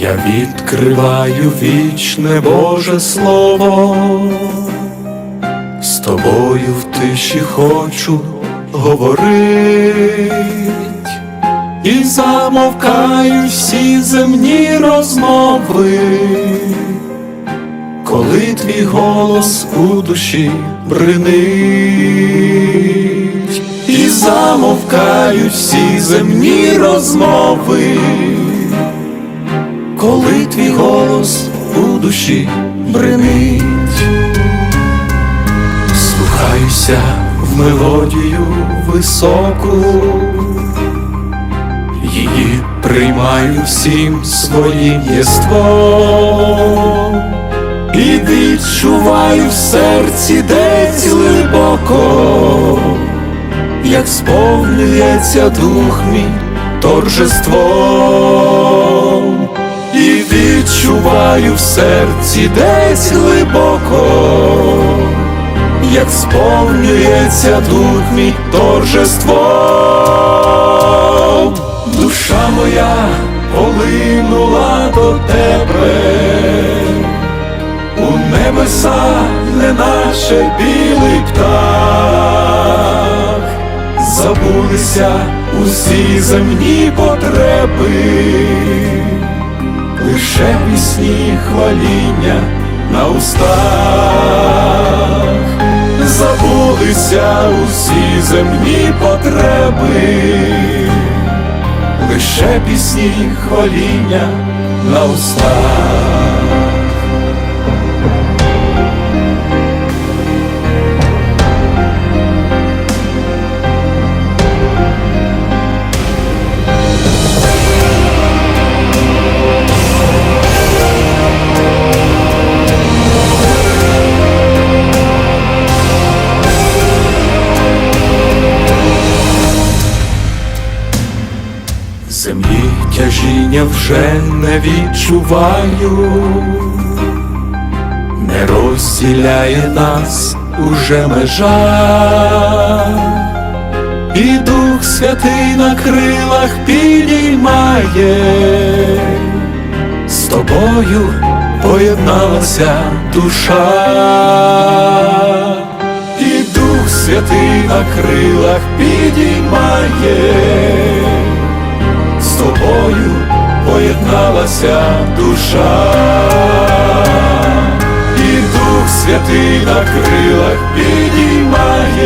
Я відкриваю вічне Боже Слово, з тобою в тиші хочу говорить, і замовкаю всі земні розмови, коли твій голос у душі бринить, і замовкають всі земні розмови коли твій голос у душі бринить, слухаюся в мелодію високу, її приймаю всім своїм єством. І відчуваю в серці десь глибоко, як сповнюється дух мій торжеством. і відчуваю в серці десь глибоко, як сповнюється дух мій торжеством, душа моя полинула до тебе, у небеса не наше білий птах, забулися усі земні потреби лише пісні хваління на устах, забулися усі земні потреби, лише пісні хваління на устах. Тяжіння вже не відчуваю, не розділяє нас уже межа, і Дух Святий на крилах підіймає, з тобою поєдналася душа, і Дух Святий на крилах підіймає з тобою поєдналася душа, і Дух Святий на крилах підіймає,